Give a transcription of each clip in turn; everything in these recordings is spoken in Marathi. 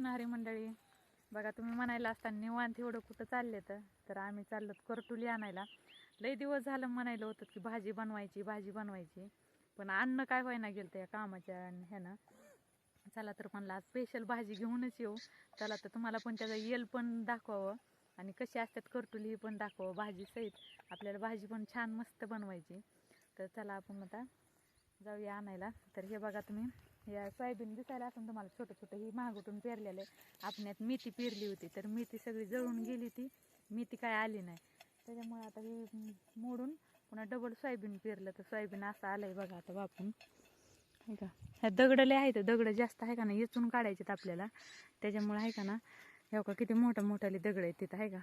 कृष्ण हरी मंडळी. बघा तुम्ही म्हणायला असताना निवांत एवढं कुठं चालले तर? आम्ही चाललो करटुली आणायला. लई दिवस झालं म्हणायला होतं की भाजी बनवायची भाजी बनवायची. पण अन्न काय व्हायना गेलं त्या कामाच्या आणि ह्यानं. चला तर म्हणलं आज स्पेशल भाजी घेऊनच येऊ. चला तर तुम्हाला पण त्याचा येल पण दाखवावं आणि कशी असतात करटुली ही पण दाखवावं भाजी सहित. आपल्याला भाजी पण छान मस्त बनवायची. तर चला आपण आता जाऊया आणायला. तर हे बघा तुम्ही. या सोयाबीन दिसायला असं तुम्हाला छोटं छोटं ही महागुटून पेरलेलं आहे. आपण यात मेथी पेरली होती तर मेथी सगळी जळून गेली ती. मेथी काय आली नाही. त्याच्यामुळे आता हे मोडून पुन्हा डबल सोयाबीन पेरलं तर सोयाबीन असं आलंय बघा आता वापरून. आहे का? ह्या दगडले आहेत दगड जास्त आहे का ना येचून काढायचे आपल्याला. त्याच्यामुळे आहे का ना ह्या का किती मोठ्या मोठ्याले दगड आहेत तिथं आहे का?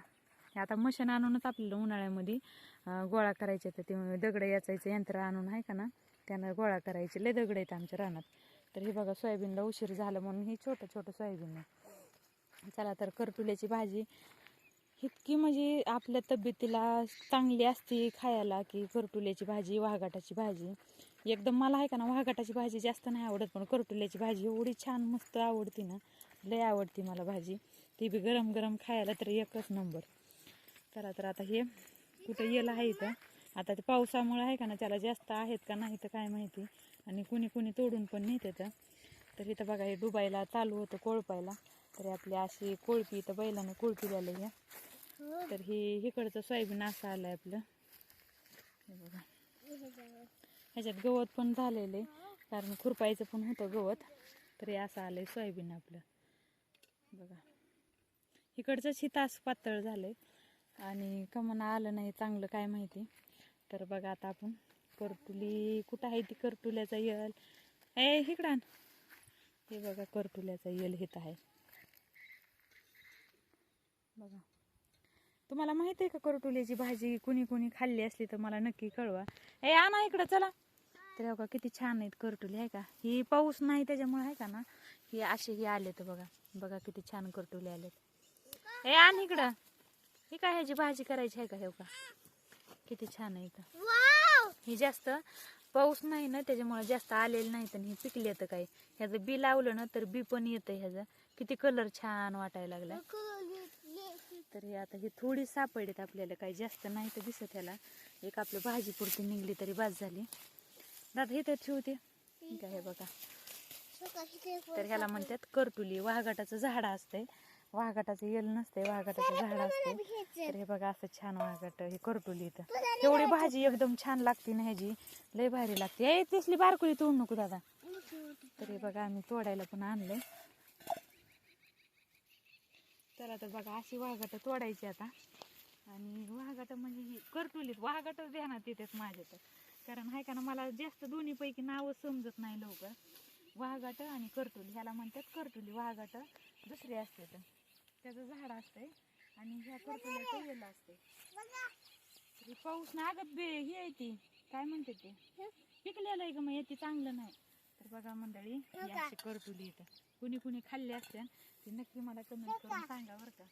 हे आता मशीन आणूनच आपल्याला उन्हाळ्यामध्ये गोळा करायचे तर ते दगड याचायचं यंत्र आणून आहे का ना त्यानं गोळा करायचे. लय दगड आहेत आमच्या रानात. तर हे बघा सोयाबीनला उशीर झालं म्हणून हे छोटं छोटं सोयाबीन आहे. चला तर करटुल्याची भाजी. इतकी म्हणजे आपल्या तब्येतीला चांगली असते खायला की करटुल्याची भाजी वाघाटाची भाजी. एकदम मला आहे का ना वाघाटाची भाजी जास्त नाही आवडत पण करटुल्याची भाजी एवढी छान मस्त आवडती ना. लय आवडती मला भाजी. ती बी गरम गरम खायला तर एकच नंबर. चला तर आता हे कुठं येलं आहे इथं? आता ते पावसामुळे आहे का ना त्याला जास्त आहेत का नाही तर काय माहिती. आणि कुणी कुणी तोडून पण नेते तर. तर इथं बघा हे डुबायला चालू होतं कोळपायला तर आपली अशी कोळपी इथं बैलानं कोळपी झाली आहे. तर हे इकडचं सोयाबीन असं आलं आपलं. हे बघा. ह्याच्यात गवत पण झालेलं. आहे कारण खुरपायचं पण होतं गवत. तर हे असं आलंय सोयाबीन आपलं. बघा. इकडचंच ही तास पातळ झालंय. आणि कमना आलं नाही चांगलं काय माहिती. तर बघा आता आपण करटुली कुठं आहे ती? करटुल्याचा यल. ए इकडं हे बघा करटुल्याचा यल हित आहे. बघा. तुम्हाला माहिती आहे का करटुल्याची भाजी कुणी कुणी खाल्ली असली तर मला नक्की कळवा. ए आणा इकडं चला. तर बघा किती छान आहेत करटुली आहे का? ही पाऊस नाही त्याच्यामुळे आहे का ना? ही असे हे आले तर बघा. बघा किती छान करटुले आलेत. ए आण इकडं. हे काय ह्याची भाजी करायची आहे का हे का किती छान आहे इथं. ही जास्त पाऊस नाही ना त्याच्यामुळे जास्त आलेलं नाही तर ही पिकली तर काय ह्याचं बी लावलं ना तर बी पण येतं ह्याचं. किती कलर छान वाटायला लागला. तर हे आता ही थोडी सापडलीत आपल्याला काही जास्त नाही तर दिसत ह्याला. एक आपलं भाजी पुरती निघली तरी बाद झाली. दादा हे तर ठेवते. ठीक आहे बघा. तर ह्याला म्हणतात करटुली वाघाटाचं झाड असतंय. वाघाटाचं येल नसतंय वाघाटाचं झाड असतंय. तर हे बघा असं छान वाघाट हे करटुली इथं. एवढी भाजी एकदम छान लागते ना ह्याची. लय भारी लागते. ए तिसली बारकुली तोड नको दादा. तर हे बघा आम्ही तोडायला पण आणलंय. चला तर बघा अशी वाघाट तोडायची आता. आणि वाघाट म्हणजे ही करटुलीत वाघाटच ध्यानात येतात माझ्या तर. कारण आहे का ना मला जास्त दोन्हीपैकी नावं समजत नाही लवकर. वाघाट आणि करटुली ह्याला म्हणतात करटुली वाघाट. दुसरे असते तर. त्याचं झाड असतंय आणि ह्या करटुल्याचं वेल असते पाऊस ना अगं बे हे आहे ती. काय म्हणते ते? पिकलेलं आहे का मग येते चांगलं नाही. तर बघा मंडळी ही अशी करटुली इथं. कुणी कुणी खाल्ली असते. ती नक्की मला कमेंट करून सांगा बरं का.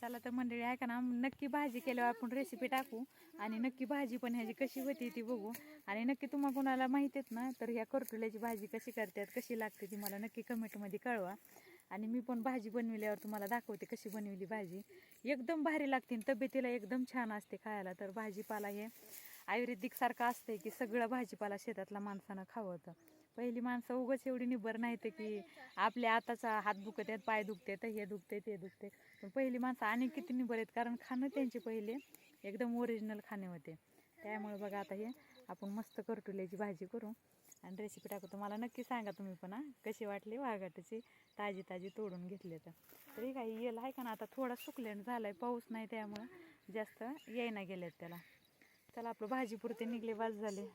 चला तर मंडळी आहे का ना नक्की भाजी केल्यावर आपण रेसिपी टाकू आणि नक्की भाजी पण ह्याची कशी होती ती बघू. आणि नक्की तुम्हाला कोणाला माहिती आहेत ना तर ह्या करटुल्याची भाजी कशी करतात कशी लागते ती मला नक्की कमेंटमध्ये कळवा. आणि मी पण भाजी बनविल्यावर तुम्हाला दाखवते कशी बनवली भाजी. एकदम भारी लागते आणि तब्येतीला एकदम छान असते खायला. तर भाजीपाला हे आयुर्वेदिक सारखं असते की सगळं भाजीपाला शेतातला माणसानं खावं पहिली माणसं उगाच एवढी निबर नाही की आपल्या आताचा हात दुखत आहेत पाय दुखते तर हे दुखते ते दुखते. पण पहिली माणसं आणि किती निबर आहेत कारण खाणं त्यांचे पहिले एकदम ओरिजिनल खाणे होते. त्यामुळे बघा आता हे आपण मस्त करटुल्याची भाजी करू. आणि रेसिपी टाकू तुम्हाला नक्की सांगा तुम्ही पण हां. कशी वाटली वाघाटाची ताजी ताजी तोडून घेतले तर. तरी काही येल आहे का ना आता थोडा सुकल्यानं आहे पाऊस नाही त्यामुळं जास्त येईना गेलेत त्याला. चला आपलं भाजीपुरते निघले वाज झाले.